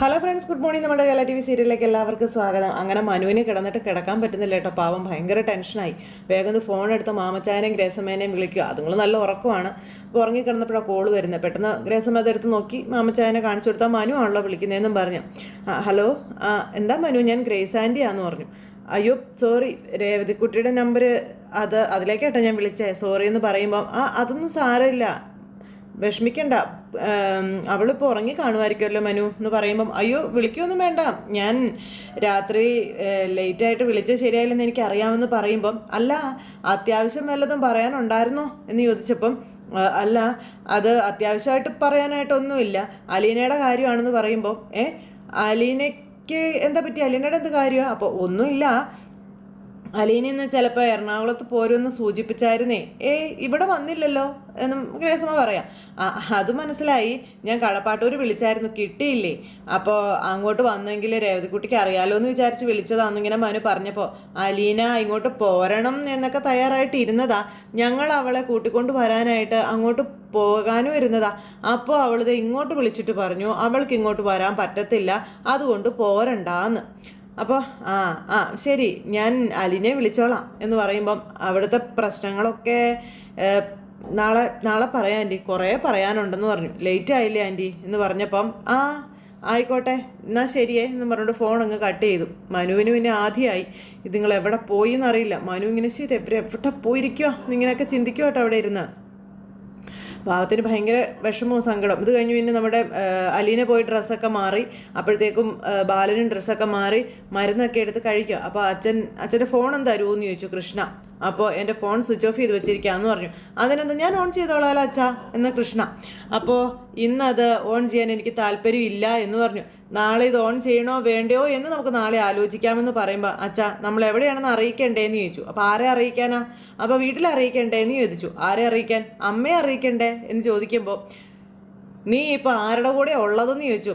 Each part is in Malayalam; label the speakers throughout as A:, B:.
A: ഹലോ ഫ്രണ്ട്സ് ഗുഡ് മോർണിംഗ് നമ്മുടെ കേരള ടി വി സീരിയലിലേക്ക് എല്ലാവർക്കും സ്വാഗതം. അങ്ങനെ മനുവിന് കിടന്നിട്ട് കിടക്കാൻ പറ്റുന്നില്ല കേട്ടോ. പാവം ഭയങ്കര ടെൻഷനായി വേഗം ഫോൺ എടുത്ത് മാമച്ചായനെയും ഗ്രേസമ്മേനെയും വിളിക്കുക. അതുങ്ങൾ നല്ല ഉറക്കമാണ്. അപ്പോൾ ഉറങ്ങി കിടന്നപ്പോഴാണ് കോൾ വരുന്നത്. പെട്ടെന്ന് ഗ്രേസമ്മ അതെടുത്ത് നോക്കി മാമച്ചായനെ കാണിച്ചു കൊടുത്താൽ മനു ആണല്ലോ വിളിക്കുന്നതെന്നും പറഞ്ഞു. ഹലോ എന്താ മനു? ഞാൻ ഗ്രേസ് ആന്റിയാന്ന് പറഞ്ഞു. അയ്യോ സോറി രേവതി കുട്ടിയുടെ നമ്പർ അത് അതിലേക്കാട്ടോ ഞാൻ വിളിച്ചേ. സോറി എന്ന് പറയുമ്പം ആ അതൊന്നും സാരമില്ല. വിഷമിക്കണ്ട. അവളിപ്പോൾ ഉറങ്ങി കാണുമായിരിക്കുമല്ലോ മനു എന്ന് പറയുമ്പം അയ്യോ വിളിക്കൊന്നും വേണ്ട. ഞാൻ രാത്രി ലേറ്റായിട്ട് വിളിച്ചത് ശരിയായില്ലെന്ന് എനിക്ക് അറിയാമെന്ന് പറയുമ്പം അല്ല അത്യാവശ്യം വല്ലതും പറയാനുണ്ടായിരുന്നോ? എന്ന് ചോദിച്ചപ്പം "ആ, അല്ല അത് അത്യാവശ്യമായിട്ട് പറയാനായിട്ടൊന്നുമില്ല. അലീനയുടെ കാര്യമാണെന്ന് പറയുമ്പോൾ ഏ അലീനയ്ക്ക് എന്താ പറ്റി? അലീനയുടെ എന്ത് കാര്യമാണ് അപ്പോൾ ഒന്നുമില്ല. അലീന ഇന്ന് ചിലപ്പോൾ എറണാകുളത്ത് പോരുമെന്ന് സൂചിപ്പിച്ചായിരുന്നേ. ഏയ് ഇവിടെ വന്നില്ലല്ലോ എന്നും ഗ്രേസമ്മ പറയാം. അത് മനസ്സിലായി. ഞാൻ കടപ്പാട്ടൂർ വിളിച്ചായിരുന്നു. കിട്ടിയില്ലേ? അപ്പോൾ അങ്ങോട്ട് വന്നെങ്കിൽ രേവതിക്കുട്ടിക്ക് അറിയാലോ എന്ന് വിചാരിച്ച് വിളിച്ചതാന്നിങ്ങനെ മനു പറഞ്ഞപ്പോൾ അലീന ഇങ്ങോട്ട് പോരണം എന്നൊക്കെ തയ്യാറായിട്ട് ഇരുന്നതാ. ഞങ്ങൾ അവളെ കൂട്ടിക്കൊണ്ട് വരാനായിട്ട് അങ്ങോട്ട് പോകാനും ഇരുന്നതാ. അപ്പോൾ അവളിത് ഇങ്ങോട്ട് വിളിച്ചിട്ട് പറഞ്ഞു അവൾക്ക് ഇങ്ങോട്ട് വരാൻ പറ്റത്തില്ല. അതുകൊണ്ട് പോരണ്ടാന്ന്. അപ്പോൾ ആ ആ ശരി ഞാൻ അലിനെ വിളിച്ചോളാം എന്ന് പറയുമ്പം അവിടുത്തെ പ്രശ്നങ്ങളൊക്കെ നാളെ നാളെ പറയാം ആന്റി. കുറേ പറയാനുണ്ടെന്ന് പറഞ്ഞു. ലേറ്റ് ആയില്ലേ ആന്റി? എന്ന് പറഞ്ഞപ്പം ആ ആയിക്കോട്ടെ എന്നാൽ ശരിയേ എന്ന് പറഞ്ഞിട്ട് ഫോൺ അങ്ങ് കട്ട് ചെയ്തു. മനുവിന് പിന്നെ ആദ്യമായി ഇത് നിങ്ങൾ എവിടെ പോയി എന്നറിയില്ല. മനു ഇങ്ങനെ ചെയ്ത് എവിടെ എവിടെ പോയിരിക്കുക എന്നിങ്ങനെയൊക്കെ ചിന്തിക്കുമോ കേട്ടോ അവിടെ ഇരുന്ന്. പാവത്തിന് ഭയങ്കര വിഷമവും സങ്കടം ഇത് കഴിഞ്ഞ് പിന്നെ നമ്മുടെ അലീന പോയി ഡ്രസ്സൊക്കെ മാറി അപ്പോഴത്തേക്കും ബാലനും ഡ്രസ്സൊക്കെ മാറി മരുന്നൊക്കെ എടുത്ത് കഴിക്കുക. അപ്പോൾ അച്ഛൻ അച്ഛന്റെ ഫോൺ എന്താ തരുമെന്ന് ചോദിച്ചു കൃഷ്ണ. അപ്പോൾ എന്റെ ഫോൺ സ്വിച്ച് ഓഫ് ചെയ്ത് വെച്ചിരിക്കുകയെന്ന് പറഞ്ഞു. അതിനെന്താ ഞാൻ ഓൺ ചെയ്തോളാലോ അച്ഛാ എന്ന കൃഷ്ണ. അപ്പോൾ ഇന്നത് ഓൺ ചെയ്യാൻ എനിക്ക് താല്പര്യമില്ല എന്ന് പറഞ്ഞു. നാളെ ഇത് ഓൺ ചെയ്യണോ വേണ്ടയോ എന്ന് നമുക്ക് നാളെ ആലോചിക്കാമെന്ന് പറയുമ്പോൾ അച്ഛാ നമ്മൾ എവിടെയാണെന്ന് അറിയിക്കണ്ടേന്ന് ചോദിച്ചു. അപ്പോൾ ആരെ അറിയിക്കാനാ? അപ്പോൾ വീട്ടിൽ അറിയിക്കണ്ടേന്ന് ചോദിച്ചു. ആരെ അറിയിക്കാൻ? അമ്മയെ അറിയിക്കണ്ടേ? എന്ന് ചോദിക്കുമ്പോൾ നീ ഇപ്പോൾ ആരുടെ കൂടെ ഉള്ളതെന്ന് ചോദിച്ചു.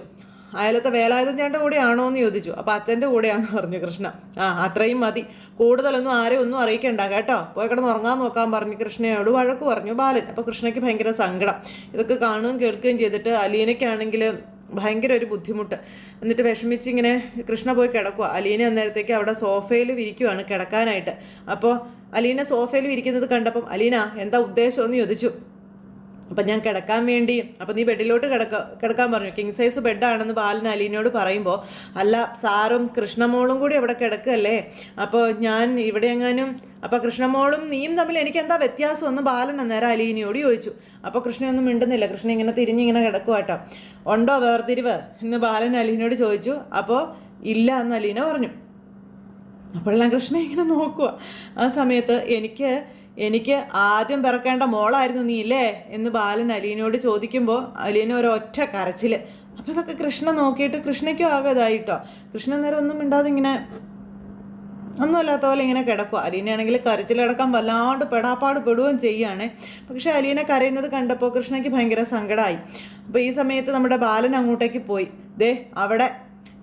A: അയലത്തെ വേലായുധം ചേട്ടന്റെ കൂടെയാണോ എന്ന് ചോദിച്ചു. അപ്പോൾ അച്ഛന്റെ കൂടെയാണെന്ന് പറഞ്ഞു കൃഷ്ണ. ആ അത്രയും മതി. കൂടുതലൊന്നും ആരെയും ഒന്നും അറിയിക്കണ്ട കേട്ടോ? പോയി കിടന്ന് ഉറങ്ങാൻ നോക്കാൻ പറഞ്ഞു കൃഷ്ണയോട് വഴക്ക് പറഞ്ഞു ബാലൻ. അപ്പോൾ കൃഷ്ണയ്ക്ക് ഭയങ്കര സങ്കടം. ഇതൊക്കെ കാണുകയും കേൾക്കുകയും ചെയ്തിട്ട് അലീനയ്ക്കാണെങ്കിൽ ഭയങ്കര ഒരു ബുദ്ധിമുട്ട്. എന്നിട്ട് വിഷമിച്ച് ഇങ്ങനെ കൃഷ്ണ പോയി കിടക്കുക അലീന അന്നേരത്തേക്ക് അവിടെ സോഫയിൽ വിരിക്കുവാണ് കിടക്കാനായിട്ട്. അപ്പോൾ അലീന സോഫയിൽ ഇരിക്കുന്നത് കണ്ടപ്പം അലീന എന്താ ഉദ്ദേശമെന്ന് ചോദിച്ചു. അപ്പം ഞാൻ കിടക്കാൻ വേണ്ടി അപ്പം നീ ബെഡിലോട്ട് കിടക്ക കിടക്കാൻ പറഞ്ഞു. കിങ് സൈസ് ബെഡാണെന്ന് ബാലൻ അലീനയോട് പറയുമ്പോൾ അല്ല സാറും കൃഷ്ണമോളും കൂടി അവിടെ കിടക്കല്ലേ? അപ്പോൾ ഞാൻ ഇവിടെ എങ്ങാനും അപ്പോൾ കൃഷ്ണമോളും നീയും തമ്മിൽ എനിക്ക് എന്താ വ്യത്യാസം എന്ന് ബാലൻ അന്നേരം അലീനയോട് ചോദിച്ചു. അപ്പോൾ കൃഷ്ണയൊന്നും മിണ്ടുന്നില്ല. കൃഷ്ണ ഇങ്ങനെ തിരിഞ്ഞിങ്ങനെ കിടക്കുവാട്ടോ ഉണ്ടോ വേർതിരിവ്? എന്ന് ബാലൻ അലീനയോട് ചോദിച്ചു. അപ്പോൾ ഇല്ല എന്ന് അലീന പറഞ്ഞു. അപ്പോഴെല്ലാം കൃഷ്ണ ഇങ്ങനെ നോക്കുക ആ സമയത്ത് എനിക്ക് എനിക്ക് ആദ്യം പിറക്കേണ്ട മോളായിരുന്നു നീ ഇല്ലേ എന്ന് ബാലൻ അലീനോട് ചോദിക്കുമ്പോൾ അലീന ഒരു ഒറ്റ കരച്ചിൽ അപ്പോൾ ഇതൊക്കെ കൃഷ്ണ നോക്കിയിട്ട് കൃഷ്ണയ്ക്കും ആകെ ഇതായിട്ടോ. കൃഷ്ണ നേരം ഒന്നും മിണ്ടാതെ ഇങ്ങനെ ഒന്നുമല്ലാത്ത പോലെ ഇങ്ങനെ കിടക്കുക അലീനയാണെങ്കിൽ കരച്ചിലടക്കാൻ വല്ലാണ്ട് പെടാപ്പാട് പെടുകയും ചെയ്യുകയാണ് പക്ഷെ അലീനെ കരയുന്നത് കണ്ടപ്പോൾ കൃഷ്ണയ്ക്ക് ഭയങ്കര സങ്കടമായി അപ്പോൾ ഈ സമയത്ത് നമ്മുടെ ബാലൻ അങ്ങോട്ടേക്ക് പോയി. ദേ അവിടെ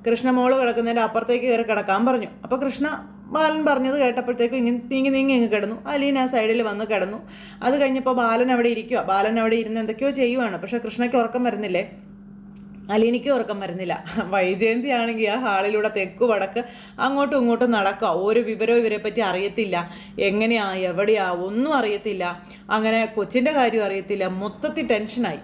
A: കൃഷ്ണമോൾ കിടക്കുന്നതിന്റെ അപ്പുറത്തേക്ക് കയറി കിടക്കാൻ പറഞ്ഞു. അപ്പോൾ കൃഷ്ണ ബാലൻ പറഞ്ഞത് കേട്ടപ്പോഴത്തേക്കും ഇങ്ങനെ നീങ്ങി നീങ്ങി ഇങ്ങ് കിടന്നു. അലീന ആ സൈഡിൽ വന്ന് കിടന്നു. അത് കഴിഞ്ഞപ്പോൾ ബാലൻ അവിടെ ഇരിക്കുക ബാലൻ അവിടെ ഇരുന്ന് എന്തൊക്കെയോ ചെയ്യുവാണ്. പക്ഷെ കൃഷ്ണയ്ക്ക് ഉറക്കം വരുന്നില്ലേ? അലീനയ്ക്ക് ഉറക്കം വരുന്നില്ല. വൈജയന്തി ആണെങ്കിൽ ആ ഹാളിലൂടെ തെക്കു വടക്ക് അങ്ങോട്ടും ഇങ്ങോട്ടും നടക്കുക. ഒരു വിവരവും ഇവരെ പറ്റി അറിയത്തില്ല. എങ്ങനെയാ എവിടെയാ ഒന്നും അറിയത്തില്ല. അങ്ങനെ കൊച്ചിന്റെ കാര്യം അറിയത്തില്ല. മൊത്തത്തിൽ ടെൻഷനായി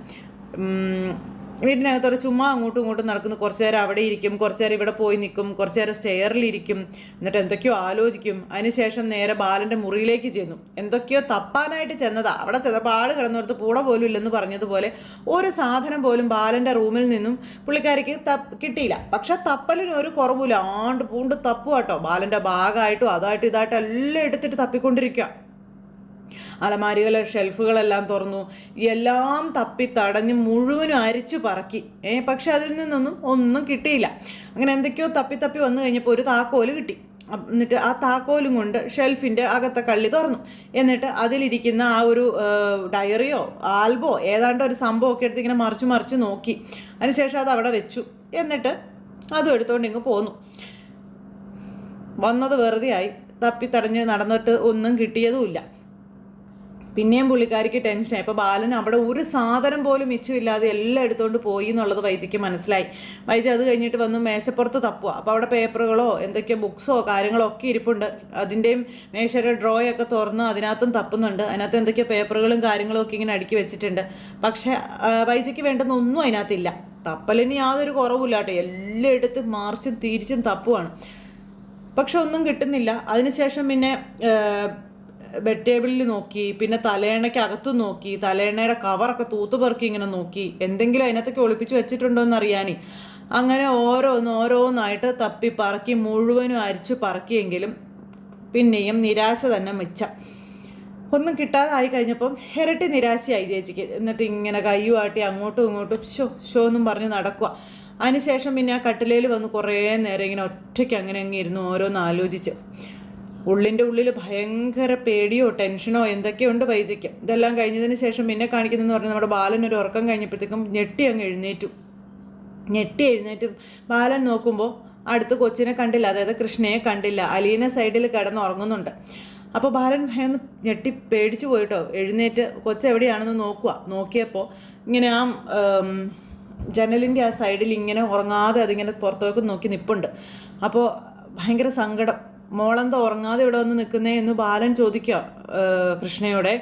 A: വീടിനകത്തോടെ ചുമ്മാ അങ്ങോട്ടും ഇങ്ങോട്ടും നടക്കുന്നു. കുറച്ച് നേരം അവിടെ ഇരിക്കും കുറച്ച് നേരം ഇവിടെ പോയി നിൽക്കും കുറച്ച് നേരം സ്റ്റെയറിലിരിക്കും എന്നിട്ട് എന്തൊക്കെയോ ആലോചിക്കും. അതിനുശേഷം നേരെ ബാലന്റെ മുറിയിലേക്ക് ചെന്നു. എന്തൊക്കെയോ തപ്പാനായിട്ട് ചെന്നതാ. അവിടെ ചെന്നപ്പോൾ ആൾ കിടന്നിടത്ത് പൂട പോലും ഇല്ലെന്ന് പറഞ്ഞതുപോലെ ഒരു സാധനം പോലും ബാലന്റെ റൂമിൽ നിന്നും പുള്ളിക്കാരിക്ക് കിട്ടിയില്ല. പക്ഷെ തപ്പലിന് ഒരു കുറവില്ല ആണ്ട് പൂണ്ട് തപ്പു കേട്ടോ ബാലന്റെ ഭാഗമായിട്ടും അതായിട്ടും ഇതായിട്ടും എല്ലാം എടുത്തിട്ട് തപ്പിക്കൊണ്ടിരിക്കുക അലമാരികൾ ഷെൽഫുകളെല്ലാം തുറന്നു. എല്ലാം തപ്പി തടഞ്ഞ് മുഴുവനും അരിച്ചു പറക്കി. ഏ പക്ഷെ അതിൽ നിന്നൊന്നും ഒന്നും കിട്ടിയില്ല. അങ്ങനെ എന്തൊക്കെയോ തപ്പി തപ്പി വന്നു കഴിഞ്ഞപ്പോൾ ഒരു താക്കോൽ കിട്ടി. എന്നിട്ട് ആ താക്കോലും കൊണ്ട് ഷെൽഫിന്റെ അകത്തെ കള്ളി തുറന്നു. എന്നിട്ട് അതിലിരിക്കുന്ന ആ ഒരു ഡയറിയോ ആൽബോ ഏതാണ്ട് ഒരു സംഭവമൊക്കെ എടുത്ത് ഇങ്ങനെ മറിച്ച് മറിച്ച് നോക്കി. അതിനുശേഷം അത് അവിടെ വെച്ചു. എന്നിട്ട് അതും എടുത്തുകൊണ്ട് ഇങ്ങ് പോന്നു. വന്നത് വെറുതെയായി. ആയി തപ്പി തടഞ്ഞ് നടന്നിട്ട് ഒന്നും കിട്ടിയതുമില്ല പിന്നെയും പുള്ളിക്കാരിക്ക് ടെൻഷനായി അപ്പോൾ ബാലൻ അവിടെ ഒരു സാധനം പോലും മിച്ചമില്ലാതെ എല്ലാം എടുത്തുകൊണ്ട് പോയി എന്നുള്ളത് വൈജിക്ക് മനസ്സിലായി. വൈജി അത് കഴിഞ്ഞിട്ട് വന്ന് മേശപ്പുറത്ത് തപ്പുക അപ്പോൾ അവിടെ പേപ്പറുകളോ എന്തൊക്കെയോ ബുക്സോ കാര്യങ്ങളോ ഒക്കെ ഇരിപ്പുണ്ട്. അതിന്റെയും മേശയുടെ ഡ്രോയൊക്കെ തുറന്ന് അതിനകത്തും തപ്പുന്നുണ്ട്. അതിനകത്ത് എന്തൊക്കെയോ പേപ്പറുകളും കാര്യങ്ങളും ഒക്കെ ഇങ്ങനെ അടുക്കി വെച്ചിട്ടുണ്ട്. പക്ഷേ വൈജിക്ക് വേണ്ടുന്ന ഒന്നും അതിനകത്തില്ല. തപ്പലിന് യാതൊരു കുറവില്ല കേട്ടോ. എല്ലാം എടുത്ത് മറിച്ചും തിരിച്ചും തപ്പുവാണ്. പക്ഷെ ഒന്നും കിട്ടുന്നില്ല. അതിനുശേഷം പിന്നെ ബെഡ് ടേബിളിൽ നോക്കി പിന്നെ തലയണയ്ക്ക് അകത്തും നോക്കി തലയണയുടെ കവറൊക്കെ തൂത്തുപെറുക്കി ഇങ്ങനെ നോക്കി എന്തെങ്കിലും അതിനകത്തൊക്കെ ഒളിപ്പിച്ച് വെച്ചിട്ടുണ്ടോ എന്ന് അറിയാനി അങ്ങനെ ഓരോന്ന് ഓരോന്നായിട്ട് തപ്പി പറക്കി മുഴുവനും അരിച്ച് പറക്കിയെങ്കിലും പിന്നെയും നിരാശ തന്നെ മിച്ചം. ഒന്നും കിട്ടാതായി കഴിഞ്ഞപ്പം ഇരട്ടി നിരാശയായി ചേച്ചിക്ക്. എന്നിട്ട് ഇങ്ങനെ കയ്യുമാട്ടി അങ്ങോട്ടും ഇങ്ങോട്ടും ഷോ ഷോ എന്നും പറഞ്ഞ് നടക്കുക അതിനുശേഷം പിന്നെ ആ കട്ടിലേൽ വന്ന് കുറേ നേരം ഇങ്ങനെ ഒറ്റയ്ക്ക് അങ്ങനെ അങ്ങ് ഇരുന്നു ഓരോന്ന് ആലോചിച്ച്. ഉള്ളിന്റെ ഉള്ളിൽ ഭയങ്കര പേടിയോ ടെൻഷനോ എന്തൊക്കെയുണ്ട് പൈസയ്ക്ക്? ഇതെല്ലാം കഴിഞ്ഞതിന് ശേഷം പിന്നെ കാണിക്കുന്നതെന്ന് പറഞ്ഞാൽ നമ്മുടെ ബാലൻ ഒരു ഉറക്കം കഴിഞ്ഞപ്പോഴത്തേക്കും ഞെട്ടി അങ്ങ് എഴുന്നേറ്റു. ഞെട്ടി എഴുന്നേറ്റ് ബാലൻ നോക്കുമ്പോൾ അടുത്ത് കൊച്ചിനെ കണ്ടില്ല. അതായത് കൃഷ്ണയെ കണ്ടില്ല. അലീന സൈഡിൽ കിടന്ന് ഉറങ്ങുന്നുണ്ട്. അപ്പോൾ ബാലൻ ഭയന്ന് ഞെട്ടി പേടിച്ചു പോയിട്ടോ. എഴുന്നേറ്റ് കൊച്ചെവിടെയാണെന്ന് നോക്കുക നോക്കിയപ്പോൾ ഇങ്ങനെ ആ ജനലിന്റെ ആ സൈഡിൽ ഇങ്ങനെ ഉറങ്ങാതെ അതിങ്ങനെ പുറത്തേക്ക് നോക്കി നിൽപ്പുണ്ട് അപ്പോൾ ഭയങ്കര സങ്കടം. മോളെന്താ ഉറങ്ങാതെ ഇവിടെ വന്ന് നിൽക്കുന്നേ എന്ന് ബാലൻ ചോദിക്കുക കൃഷ്ണയോടെ.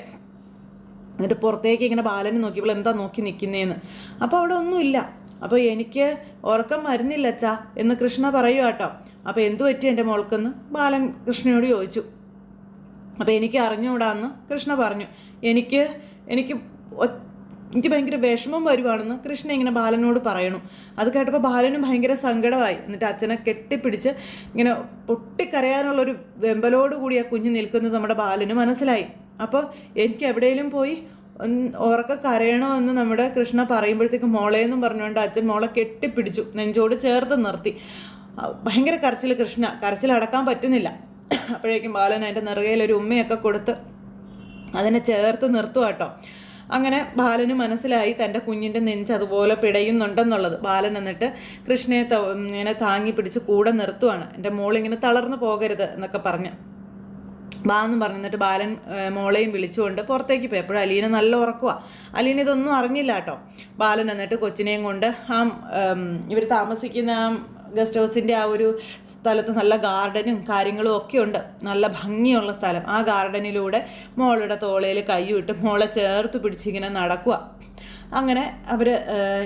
A: എന്നിട്ട് പുറത്തേക്ക് ഇങ്ങനെ ബാലനെ നോക്കിയപ്പോൾ എന്താ നോക്കി നിൽക്കുന്നേന്ന് അപ്പോൾ അവിടെ ഒന്നുമില്ല അപ്പോൾ എനിക്ക് ഉറക്കം വരുന്നില്ല അച്ഛാ എന്ന് കൃഷ്ണ പറയുക കേട്ടോ. അപ്പോൾ എന്തു പറ്റി എന്റെ മോൾക്കെന്ന് ബാലൻ കൃഷ്ണയോട് ചോദിച്ചു. അപ്പോൾ എനിക്ക് അറിഞ്ഞുകൂടാന്ന് കൃഷ്ണ പറഞ്ഞു. എനിക്ക് എനിക്ക് എനിക്ക് ഭയങ്കര വിഷമം വരുവാണെന്ന് കൃഷ്ണ ഇങ്ങനെ ബാലനോട് പറയണു. അത് കേട്ടപ്പോൾ ബാലനും ഭയങ്കര സങ്കടമായി. എന്നിട്ട് അച്ഛനെ കെട്ടിപ്പിടിച്ച് ഇങ്ങനെ പൊട്ടിക്കരയാനുള്ളൊരു വെമ്പലോട് കൂടി ആ കുഞ്ഞ് നിൽക്കുന്നത് നമ്മുടെ ബാലന് മനസ്സിലായി. അപ്പോൾ എനിക്ക് എവിടെയെങ്കിലും പോയി ഉറക്ക ഉറക്കെ കരയണമെന്ന് നമ്മുടെ കൃഷ്ണ പറയുമ്പോഴത്തേക്ക് മോളേന്നും പറഞ്ഞുകൊണ്ട് അച്ഛൻ മോളെ കെട്ടിപ്പിടിച്ചു. നെഞ്ചോട് ചേർത്ത് നിർത്തി. ഭയങ്കര കരച്ചിൽ കൃഷ്ണ. കരച്ചിൽ അടക്കാൻ പറ്റുന്നില്ല. അപ്പോഴേക്കും ബാലൻ അതിന്റെ നിറകയിൽ ഒരു ഉമ്മയൊക്കെ കൊടുത്ത് അതിനെ ചേർത്ത് നിർത്തുക കേട്ടോ അങ്ങനെ ബാലന് മനസ്സിലായി തന്റെ കുഞ്ഞിന്റെ നെഞ്ച് അതുപോലെ പിടയുന്നുണ്ടെന്നുള്ളത്. ബാലൻ എന്നിട്ട് കൃഷ്ണയെ ഇങ്ങനെ താങ്ങി പിടിച്ച് കൂടെ നിർത്തുവാണ്. എന്റെ മോളിങ്ങനെ തളർന്നു പോകരുത് എന്നൊക്കെ പറഞ്ഞ്. ബാ എന്ന് പറഞ്ഞിട്ട് ബാലൻ മോളെയും വിളിച്ചുകൊണ്ട് പുറത്തേക്ക് പോയി. അപ്പോഴും അലീന നല്ല ഉറക്കുക അലീന ഇതൊന്നും അറിഞ്ഞില്ല കേട്ടോ. ബാലൻ എന്നിട്ട് കൊച്ചിനെയും കൊണ്ട് ആ ഇവർ താമസിക്കുന്ന ആ ഗസ്റ്റ് ഹൗസിന്റെ ആ ഒരു സ്ഥലത്ത് നല്ല ഗാർഡനും കാര്യങ്ങളും ഒക്കെ ഉണ്ട്. നല്ല ഭംഗിയുള്ള സ്ഥലം. ആ ഗാർഡനിലൂടെ മോളുടെ തോളയിൽ കൈവിട്ട് മോളെ ചേർത്ത് പിടിച്ചിങ്ങനെ നടക്കുക. അങ്ങനെ അവർ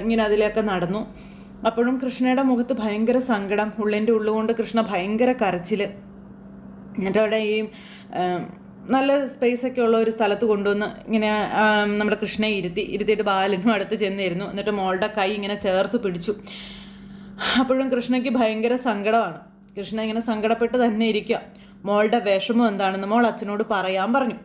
A: ഇങ്ങനെ അതിലൊക്കെ നടന്നു. അപ്പോഴും കൃഷ്ണയുടെ മുഖത്ത് ഭയങ്കര സങ്കടം. ഉള്ളിന്റെ ഉള്ളുകൊണ്ട് കൃഷ്ണ ഭയങ്കര കരച്ചിൽ എന്നിട്ട് അവിടെ ഈ നല്ല സ്പേസ് ഒക്കെ ഉള്ള ഒരു സ്ഥലത്ത് കൊണ്ടുവന്ന് ഇങ്ങനെ നമ്മുടെ കൃഷ്ണയെ ഇരുത്തി ഇരുത്തിയിട്ട് ബാലനും അടുത്ത് ചെന്നിരുന്നു. എന്നിട്ട് മോളുടെ കൈ ഇങ്ങനെ ചേർത്ത് പിടിച്ചു. അപ്പോഴും കൃഷ്ണയ്ക്ക് ഭയങ്കര സങ്കടമാണ്. കൃഷ്ണ ഇങ്ങനെ സങ്കടപ്പെട്ട് തന്നെ ഇരിക്കുക മോളുടെ വിഷമം എന്താണെന്ന് മോൾ അച്ഛനോട് പറയാൻ പറഞ്ഞു.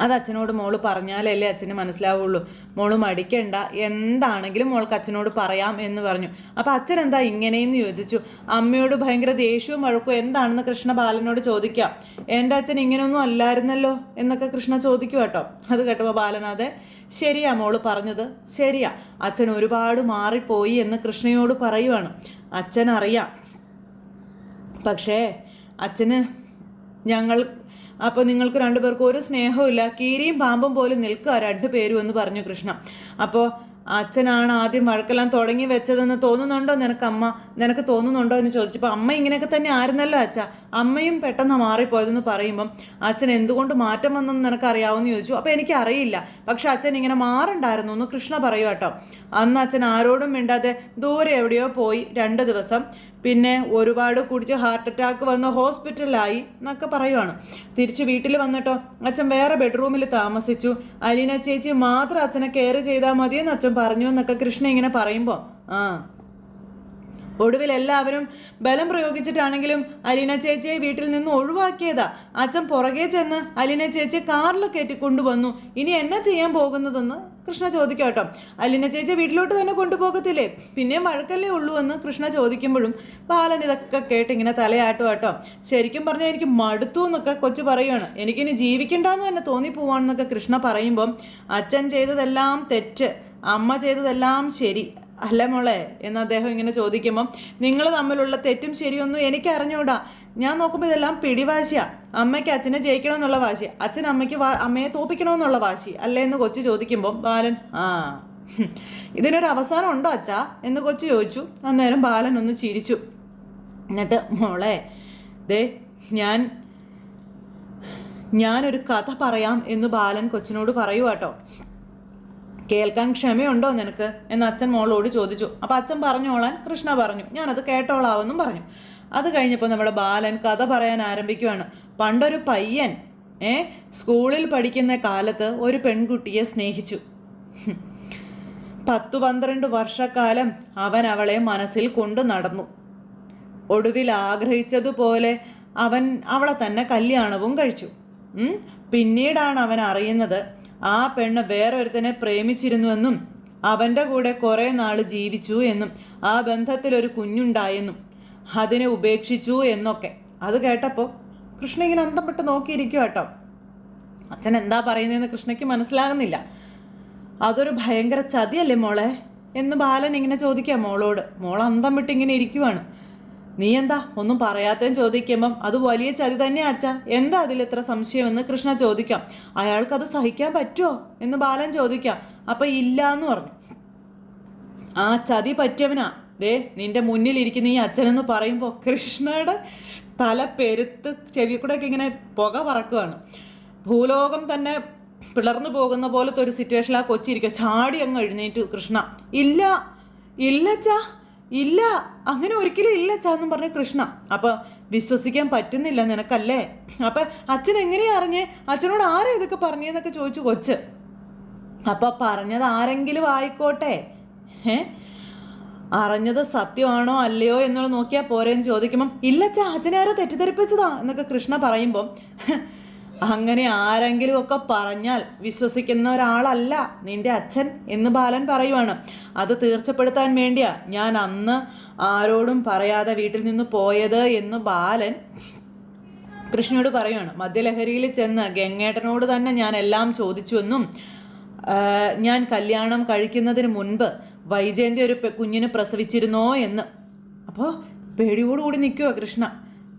A: അത് അച്ഛനോട് മോൾ പറഞ്ഞാലല്ലേ അച്ഛന് മനസ്സിലാവുള്ളൂ. മോൾ മടിക്കണ്ട എന്താണെങ്കിലും മോൾക്ക് അച്ഛനോട് പറയാം എന്ന് പറഞ്ഞു. അപ്പോൾ അച്ഛൻ എന്താ ഇങ്ങനെയെന്ന് ചോദിച്ചു. അമ്മയോട് ഭയങ്കര ദേഷ്യവും വഴക്കും എന്താണെന്ന് കൃഷ്ണ ബാലനോട് ചോദിക്കാം. എന്റെ അച്ഛൻ ഇങ്ങനെയൊന്നും അല്ലായിരുന്നല്ലോ? എന്നൊക്കെ കൃഷ്ണ ചോദിക്കും കേട്ടോ. അത് കേട്ടപ്പോൾ ബാലനാഥെ ശരിയാ മോൾ പറഞ്ഞത് ശരിയാ. അച്ഛൻ ഒരുപാട് മാറിപ്പോയി എന്ന് കൃഷ്ണയോട് പറയുവാണ്. അച്ഛൻ അറിയാം പക്ഷേ അച്ഛന് ഞങ്ങൾ അപ്പോൾ നിങ്ങൾക്ക് രണ്ടുപേർക്കും ഒരു സ്നേഹമില്ല കീരിയും പാമ്പും പോലും നിൽക്കുക രണ്ടുപേരും എന്ന് പറഞ്ഞു കൃഷ്ണ. അപ്പോൾ അച്ഛനാണ് ആദ്യം വഴക്കെല്ലാം തുടങ്ങി വെച്ചതെന്ന് തോന്നുന്നുണ്ടോ നിനക്ക് അമ്മ നിനക്ക് തോന്നുന്നുണ്ടോ എന്ന് ചോദിച്ചപ്പോൾ അമ്മ ഇങ്ങനെയൊക്കെ തന്നെ ആയിരുന്നല്ലോ അച്ഛ. അമ്മയും പെട്ടെന്ന് മാറിപ്പോയതെന്ന് പറയുമ്പം അച്ഛൻ എന്തുകൊണ്ട് മാറ്റം വന്നെന്ന് നിനക്ക് അറിയാവുന്ന ചോദിച്ചു. അപ്പോൾ എനിക്ക് അറിയില്ല പക്ഷെ അച്ഛൻ ഇങ്ങനെ മാറണ്ടായിരുന്നു എന്ന് കൃഷ്ണ പറയൂ കേട്ടോ അന്ന് അച്ഛൻ ആരോടും മിണ്ടാതെ ദൂരെ എവിടെയോ പോയി രണ്ട് ദിവസം. പിന്നെ ഒരുപാട് കുടിച്ച് ഹാർട്ട് അറ്റാക്ക് വന്ന് ഹോസ്പിറ്റലിലായി എന്നൊക്കെ പറയുവാണ്. തിരിച്ച് വീട്ടിൽ വന്നിട്ടോ അച്ഛൻ വേറെ ബെഡ്റൂമിൽ താമസിച്ചു. അലീന ചേച്ചി മാത്രം അച്ഛനെ കെയർ ചെയ്താൽ മതിയെന്ന് അച്ഛൻ പറഞ്ഞു എന്നൊക്കെ കൃഷ്ണ ഇങ്ങനെ പറയുമ്പോൾ ആ. ഒടുവിൽ എല്ലാവരും ബലം പ്രയോഗിച്ചിട്ടാണെങ്കിലും അലീന ചേച്ചിയെ വീട്ടിൽ നിന്ന് ഒഴിവാക്കിയതാ. അച്ഛൻ പുറകെ ചെന്ന് അലീന ചേച്ചിയെ കാറിൽ കയറ്റി കൊണ്ടുവന്നു. ഇനി എന്നാ ചെയ്യാൻ പോകുന്നതെന്ന് കൃഷ്ണ ചോദിക്കും കേട്ടോ. അലിന ചേച്ചി വീട്ടിലോട്ട് തന്നെ കൊണ്ടുപോകത്തില്ലേ? പിന്നെ വഴക്കല്ലേ ഉള്ളൂ എന്ന് കൃഷ്ണ ചോദിക്കുമ്പോഴും ബാലൻ ഇതൊക്കെ കേട്ട് ഇങ്ങനെ തലയാട്ടും കേട്ടോ. ശരിക്കും പറഞ്ഞാൽ എനിക്ക് മടുത്തു എന്നൊക്കെ കൊച്ചു പറയുകയാണ് എനിക്കിനി ജീവിക്കണ്ടെന്ന് തന്നെ തോന്നിപ്പോവാണെന്നൊക്കെ കൃഷ്ണ പറയുമ്പം അച്ഛൻ ചെയ്തതെല്ലാം തെറ്റ് അമ്മ ചെയ്തതെല്ലാം ശരി അല്ല മോളെ എന്ന് അദ്ദേഹം ഇങ്ങനെ ചോദിക്കുമ്പം നിങ്ങൾ തമ്മിലുള്ള തെറ്റും ശരിയൊന്നും എനിക്ക് അറിഞ്ഞൂടാ ഞാൻ നോക്കുമ്പോൾ ഇതെല്ലാം പിടിവാശിയാ. അമ്മയ്ക്ക് അച്ഛനെ ജയിക്കണം എന്നുള്ള വാശി അച്ഛൻ അമ്മയ്ക്ക് അമ്മയെ തോപ്പിക്കണമെന്നുള്ള വാശി അല്ലേ എന്ന് കൊച്ചു ചോദിക്കുമ്പോൾ ബാലൻ ആ ഇതിനൊരു അവസാനം ഉണ്ടോ അച്ഛാ? എന്ന് കൊച്ചു ചോദിച്ചു. അന്നേരം ബാലൻ ഒന്ന് ചിരിച്ചു. എന്നിട്ട് മോളെ ദേ ഞാൻ ഞാനൊരു കഥ പറയാം എന്ന് ബാലൻ കൊച്ചിനോട് പറയുവാട്ടോ കേൾക്കാൻ ക്ഷമയുണ്ടോ നിനക്ക്? എന്ന് അച്ഛൻ മോളോട് ചോദിച്ചു. അപ്പം അച്ഛൻ പറഞ്ഞോളാൻ കൃഷ്ണ പറഞ്ഞു. ഞാനത് കേട്ടോളാവെന്നും പറഞ്ഞു. അത് കഴിഞ്ഞപ്പോൾ നമ്മുടെ ബാലൻ കഥ പറയാൻ ആരംഭിക്കുവാണ് പണ്ടൊരു പയ്യൻ ഏ സ്കൂളിൽ പഠിക്കുന്ന കാലത്ത് ഒരു പെൺകുട്ടിയെ സ്നേഹിച്ചു. പത്തു പന്ത്രണ്ട് വർഷക്കാലം അവൻ അവളെ മനസ്സിൽ കൊണ്ടു നടന്നു ഒടുവിൽ ആഗ്രഹിച്ചതുപോലെ അവൻ അവളെ തന്നെ കല്യാണവും കഴിച്ചു. പിന്നീടാണ് അവൻ അറിയുന്നത് ആ പെണ്ണ് വേറൊരുത്തനെ പ്രേമിച്ചിരുന്നുവെന്നും അവന്റെ കൂടെ കുറേ നാൾ ജീവിച്ചു എന്നും ആ ബന്ധത്തിൽ ഒരു കുഞ്ഞുണ്ടായെന്നും അതിനെ ഉപേക്ഷിച്ചു എന്നൊക്കെ. അത് കേട്ടപ്പോൾ കൃഷ്ണ ഇങ്ങനെ അന്തം നോക്കിയിരിക്കും കേട്ടോ അച്ഛൻ എന്താ പറയുന്നതെന്ന് കൃഷ്ണയ്ക്ക് മനസ്സിലാകുന്നില്ല. അതൊരു ഭയങ്കര ചതിയല്ലേ മോളെ? എന്ന് ബാലൻ ഇങ്ങനെ ചോദിക്കാം മോളോട്. മോൾ അന്തം വിട്ട് ഇങ്ങനെ ഇരിക്കുവാണ്. നീ എന്താ? ഒന്നും പറയാത്തതും ചോദിക്കുമ്പം അത് വലിയ ചതി തന്നെ അച്ഛ. എന്താ അതിൽ ഇത്ര സംശയമെന്ന് കൃഷ്ണ ചോദിക്കാം. അയാൾക്കത് സഹിക്കാൻ പറ്റുമോ എന്ന് ബാലൻ ചോദിക്കാം. അപ്പം ഇല്ല എന്ന് പറഞ്ഞു. ആ ചതി പറ്റിയവനാ. ദേ നിന്റെ മുന്നിൽ ഇരിക്കുന്ന ഈ അച്ഛനെന്ന് പറയുമ്പോൾ കൃഷ്ണയുടെ തല പെരുത്ത് ചെവി കൂടെ ഒക്കെ ഇങ്ങനെ പുക പറക്കുകയാണ്. ഭൂലോകം തന്നെ പിളർന്നു പോകുന്ന പോലത്തെ ഒരു സിറ്റുവേഷനിൽ ആ കൊച്ചിരിക്കുക ചാടി അങ്ങ് എഴുന്നേറ്റു കൃഷ്ണ. ഇല്ല ഇല്ലച്ചാ ഇല്ല അങ്ങനെ ഒരിക്കലും ഇല്ലച്ചാ എന്നും പറഞ്ഞു കൃഷ്ണ. അപ്പോൾ വിശ്വസിക്കാൻ പറ്റുന്നില്ല നിനക്കല്ലേ? അപ്പം അച്ഛൻ എങ്ങനെയാ അറിഞ്ഞേ? അച്ഛനോട് ആരാ ഇതൊക്കെ പറഞ്ഞതെന്നൊക്കെ ചോദിച്ചു കൊച്ച്. അപ്പൊ പറഞ്ഞത് ആരെങ്കിലും ആയിക്കോട്ടെ. ഏ? അറിഞ്ഞത് സത്യമാണോ അല്ലയോ എന്നുള്ളത് നോക്കിയാൽ പോരെന്ന് ചോദിക്കുമ്പം ഇല്ല അച്ഛനെ ആരോ തെറ്റിദ്ധരിപ്പിച്ചതാ എന്നൊക്കെ കൃഷ്ണ പറയുമ്പം അങ്ങനെ ആരെങ്കിലും ഒക്കെ പറഞ്ഞാൽ വിശ്വസിക്കുന്ന ഒരാളല്ല നിന്റെ അച്ഛൻ എന്ന് ബാലൻ പറയുവാണ്. അത് തീർച്ചപ്പെടുത്താൻ വേണ്ടിയാ ഞാൻ അന്ന് ആരോടും പറയാതെ വീട്ടിൽ നിന്ന് പോയത് എന്ന് ബാലൻ കൃഷ്ണയോട് പറയുവാണ്. മദ്യലഹരിയിൽ ചെന്ന് ഗംഗേട്ടനോട് തന്നെ ഞാൻ എല്ലാം ചോദിച്ചുവെന്നും ഞാൻ കല്യാണം കഴിക്കുന്നതിന് മുൻപ് വൈജയന്തി ഒരു കുഞ്ഞിനെ പ്രസവിച്ചിരുന്നോ എന്ന്. അപ്പോൾ പേടിയോടുകൂടി നിൽക്കുക കൃഷ്ണ.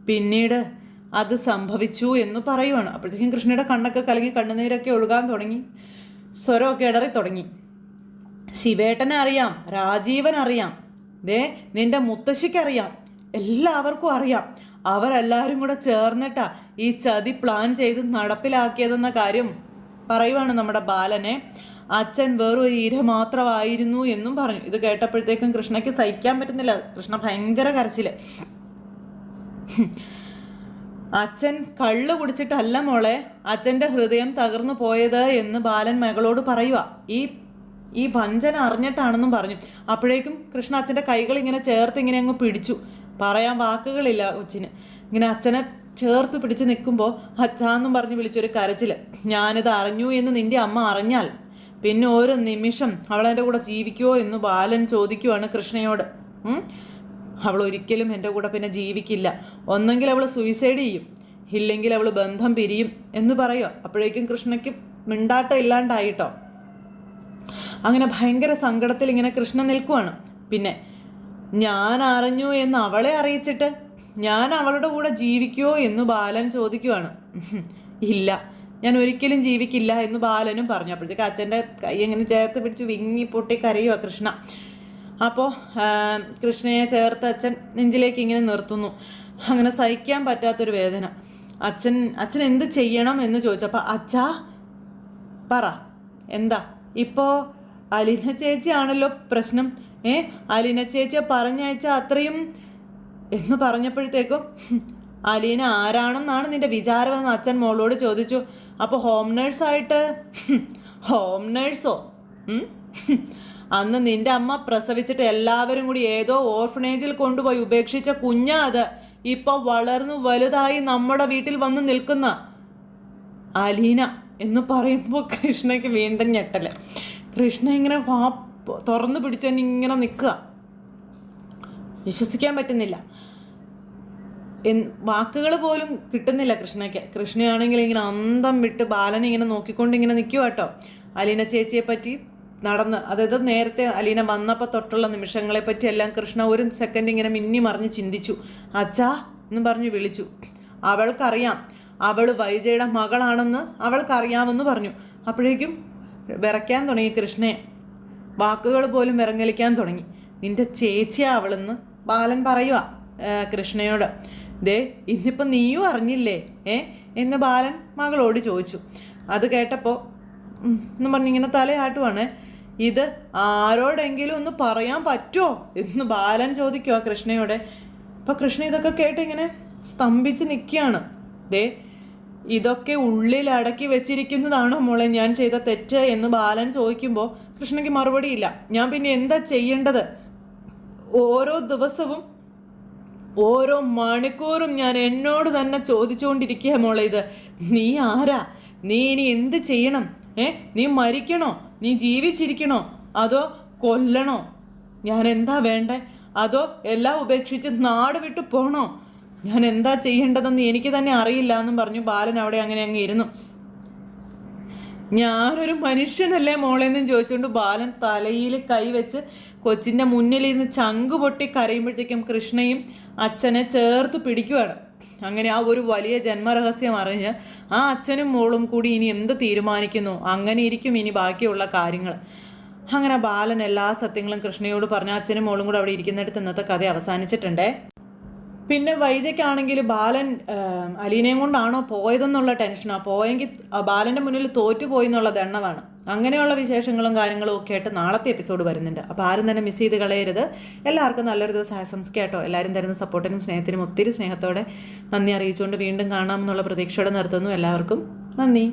A: പിന്നീട് അത് സംഭവിച്ചു എന്ന് പറയുവാണ്. അപ്പോഴത്തേക്കും കൃഷ്ണയുടെ കണ്ണൊക്കെ കലങ്ങി കണ്ണുനീരൊക്കെ ഒഴുകാൻ തുടങ്ങി. സ്വരമൊക്കെ ഇടറി തുടങ്ങി. ശിവേട്ടനെ അറിയാം രാജീവൻ അറിയാം. ദേ നിന്റെ മുത്തശ്ശിക്കറിയാം എല്ലാവർക്കും അറിയാം. അവരെല്ലാവരും കൂടെ ചേർന്നിട്ടാ ഈ ചതി പ്ലാൻ ചെയ്ത് നടപ്പിലാക്കിയതെന്ന കാര്യം പറയുവാണ് നമ്മുടെ ബാലനെ. അച്ഛൻ വേറൊരു ഇര മാത്രമായിരുന്നു എന്നും പറഞ്ഞു. ഇത് കേട്ടപ്പോഴത്തേക്കും കൃഷ്ണയ്ക്ക് സഹിക്കാൻ പറ്റുന്നില്ല. കൃഷ്ണ ഭയങ്കര കരച്ചിൽ. അച്ഛൻ കള്ളു കുടിച്ചിട്ടല്ല മോളെ. അച്ഛന്റെ ഹൃദയം തകർന്നു പോയത് എന്ന് ബാലൻ മകളോട് പറയുക. ഈ ഈ വഞ്ചന അറിഞ്ഞിട്ടാണെന്നും പറഞ്ഞു. അപ്പോഴേക്കും കൃഷ്ണ അച്ഛന്റെ കൈകൾ ഇങ്ങനെ ചേർത്ത് ഇങ്ങനെ അങ്ങ് പിടിച്ചു. പറയാൻ വാക്കുകളില്ല കൊച്ചിന്. ഇങ്ങനെ അച്ഛനെ ചേർത്ത് പിടിച്ച് നിൽക്കുമ്പോൾ അച്ഛാന്നും പറഞ്ഞ് വിളിച്ചൊരു കരച്ചിൽ ഞാനിത് അറിഞ്ഞു എന്ന് നിന്റെ അമ്മ അറിഞ്ഞാൽ പിന്നെ ഓരോ നിമിഷം അവളെന്റെ കൂടെ ജീവിക്കുമോ എന്ന് ബാലൻ ചോദിക്കുവാണ് കൃഷ്ണയോട്. അവൾ ഒരിക്കലും എന്റെ കൂടെ പിന്നെ ജീവിക്കില്ല. ഒന്നെങ്കിൽ അവൾ സൂയിസൈഡ് ചെയ്യും. ഇല്ലെങ്കിൽ അവൾ ബന്ധം പിരിയും എന്ന് പറയുക അപ്പോഴേക്കും കൃഷ്ണയ്ക്ക് മിണ്ടാട്ടം ഇല്ലാണ്ടായിട്ടോ. അങ്ങനെ ഭയങ്കര സങ്കടത്തിൽ ഇങ്ങനെ കൃഷ്ണ നിൽക്കുവാണ്. പിന്നെ ഞാൻ അറിഞ്ഞു എന്ന് അവളെ അറിയിച്ചിട്ട് ഞാൻ അവളുടെ കൂടെ ജീവിക്കുമോ എന്ന് ബാലൻ ചോദിക്കുവാണ്. ഇല്ല. ഞാൻ ഒരിക്കലും ജീവിക്കില്ല എന്ന് ബാലനും പറഞ്ഞു. അപ്പോഴത്തേക്ക് അച്ഛന്റെ കൈ ഇങ്ങനെ ചേർത്ത് പിടിച്ച് വിങ്ങി പൊട്ടി കരയുക കൃഷ്ണ. അപ്പോൾ കൃഷ്ണയെ ചേർത്ത് അച്ഛൻ നെഞ്ചിലേക്ക് ഇങ്ങനെ നിർത്തുന്നു. അങ്ങനെ സഹിക്കാൻ പറ്റാത്തൊരു വേദന. അച്ഛൻ അച്ഛൻ എന്ത് ചെയ്യണം എന്ന് ചോദിച്ചപ്പോൾ അച്ഛാ പറ. എന്താ? ഇപ്പോൾ അലീന ചേച്ചിയാണല്ലോ പ്രശ്നം. ഏ? അലിന ചേച്ചിയെ പറഞ്ഞയച്ച അത്രയും? എന്ന് പറഞ്ഞപ്പോഴത്തേക്കും അലീന ആരാണെന്നാണ് നിന്റെ വിചാരമെന്ന് അച്ഛൻ മോളോട് ചോദിച്ചു. അപ്പോൾ ഹോം നേഴ്സായിട്ട് ഹും, നേഴ്സോ അന്ന് നിന്റെ അമ്മ പ്രസവിച്ചിട്ട് എല്ലാവരും കൂടി ഏതോ ഓർഫനേജിൽ കൊണ്ടുപോയി ഉപേക്ഷിച്ച കുഞ്ഞാ അത്. ഇപ്പോൾ വളർന്നു വലുതായി നമ്മുടെ വീട്ടിൽ വന്ന് നിൽക്കുന്ന അലീന എന്ന് പറയുമ്പോൾ കൃഷ്ണയ്ക്ക് വീണ്ടും ഞെട്ടൽ. കൃഷ്ണ ഇങ്ങനെ വാ തുറന്നു പിടിച്ചു ഇങ്ങനെ നിൽക്കുക. വിശ്വസിക്കാൻ പറ്റുന്നില്ല. വാക്കുകൾ പോലും കിട്ടുന്നില്ല കൃഷ്ണയ്ക്ക്. കൃഷ്ണയാണെങ്കിൽ ഇങ്ങനെ അന്തം വിട്ട് ബാലനെ ഇങ്ങനെ നോക്കിക്കൊണ്ട് ഇങ്ങനെ നിൽക്കുക കേട്ടോ അലീന ചേച്ചിയെ പറ്റി നടന്ന് അതായത് നേരത്തെ അലീന വന്നപ്പോൾ തൊട്ടുള്ള നിമിഷങ്ങളെ പറ്റി എല്ലാം കൃഷ്ണ ഒരു സെക്കൻഡ് ഇങ്ങനെ മിന്നി മറിഞ്ഞ് ചിന്തിച്ചു. അച്ഛാ എന്ന് പറഞ്ഞ് വിളിച്ചു. അവൾക്കറിയാം. അവൾ വൈജയുടെ മകളാണെന്ന് അവൾക്കറിയാമെന്ന് പറഞ്ഞു. അപ്പോഴേക്കും വിറയ്ക്കാൻ തുടങ്ങി കൃഷ്ണയെ. വാക്കുകൾ പോലും വിറങ്ങലിക്കാൻ തുടങ്ങി. നിന്റെ ചേച്ചിയാ അവളെന്ന് ബാലൻ പറയുക കൃഷ്ണയോട്. ദേ ഇന്നിപ്പം നീയും അറിഞ്ഞില്ലേ? ഏ? എന്ന് ബാലൻ മകളോട് ചോദിച്ചു. അത് കേട്ടപ്പോൾ എന്ന് പറഞ്ഞിങ്ങനെ തലയാട്ടുവാണ്. ഇത് ആരോടെങ്കിലും ഒന്ന് പറയാൻ പറ്റുമോ എന്ന് ബാലൻ ചോദിക്കുക കൃഷ്ണയോടെ. അപ്പോൾ കൃഷ്ണ ഇതൊക്കെ കേട്ട് ഇങ്ങനെ സ്തംഭിച്ച് നിൽക്കുകയാണ് ദേ ഇതൊക്കെ ഉള്ളിൽ അടക്കി വെച്ചിരിക്കുന്നതാണോ മോളെ ഞാൻ ചെയ്ത തെറ്റ് എന്ന് ബാലൻ ചോദിക്കുമ്പോൾ കൃഷ്ണയ്ക്ക് മറുപടിയില്ല. ഞാൻ പിന്നെ എന്താ ചെയ്യേണ്ടത്? ഓരോ ദിവസവും ഓരോ മണിക്കൂറും ഞാൻ എന്നോട് തന്നെ ചോദിച്ചുകൊണ്ടിരിക്കുക മോളെ ഇത്. നീ ആരാ? നീ ഇനി എന്ത് ചെയ്യണം? ഏ? നീ മരിക്കണോ? നീ ജീവിച്ചിരിക്കണോ? അതോ കൊല്ലണോ? ഞാൻ എന്താ വേണ്ടേ? അതോ എല്ലാം ഉപേക്ഷിച്ച് നാട് വിട്ടു പോണോ? ഞാൻ എന്താ ചെയ്യേണ്ടതെന്ന് എനിക്ക് തന്നെ അറിയില്ല എന്നും പറഞ്ഞു ബാലൻ അവിടെ അങ്ങനെ അങ്ങ് ഇരുന്നു. ഞാനൊരു മനുഷ്യനല്ലേ മോളെന്നും ചോദിച്ചുകൊണ്ട് ബാലൻ തലയിൽ കൈവച്ച് കൊച്ചിന്റെ മുന്നിലിരുന്ന് ചങ്ക് പൊട്ടി കരയുമ്പോഴത്തേക്കും കൃഷ്ണയും അച്ഛനെ ചേർത്ത് പിടിക്കുകയാണ് അങ്ങനെ ആ ഒരു വലിയ ജന്മരഹസ്യം അറിഞ്ഞ് ആ അച്ഛനും മോളും കൂടി ഇനി എന്ത് തീരുമാനിക്കുന്നു? അങ്ങനെ ഇരിക്കും ഇനി ബാക്കിയുള്ള കാര്യങ്ങൾ. അങ്ങനെ ബാലൻ എല്ലാ സത്യങ്ങളും കൃഷ്ണയോട് പറഞ്ഞ അച്ഛനും മോളും കൂടെ അവിടെ ഇരിക്കുന്നിടത്ത് ഇന്നത്തെ കഥ അവസാനിച്ചിട്ടുണ്ടേ. പിന്നെ വൈജയ്ക്കാണെങ്കിൽ ബാലൻ അലീനയും കൊണ്ടാണോ പോയതെന്നുള്ള ടെൻഷനാണ് പോയെങ്കിൽ ബാലന്റെ മുന്നിൽ തോറ്റുപോയി എന്നുള്ള ദണ്ണമാണ് അങ്ങനെയുള്ള വിശേഷങ്ങളും കാര്യങ്ങളും ഒക്കെ ആയിട്ട് നാളത്തെ എപ്പിസോഡ് വരുന്നുണ്ട്. അപ്പോൾ ആരും തന്നെ മിസ് ചെയ്ത് കളയരുത്. എല്ലാവർക്കും നല്ലൊരു ദിവസം ആശംസിക്കാട്ടോ എല്ലാവരും തരുന്ന സപ്പോർട്ടിനും സ്നേഹത്തിനും ഒത്തിരി സ്നേഹത്തോടെ നന്ദി അറിയിച്ചുകൊണ്ട് വീണ്ടും കാണാമെന്നുള്ള പ്രതീക്ഷയോടെ നിർത്തുന്നു എല്ലാവർക്കും. നന്ദി.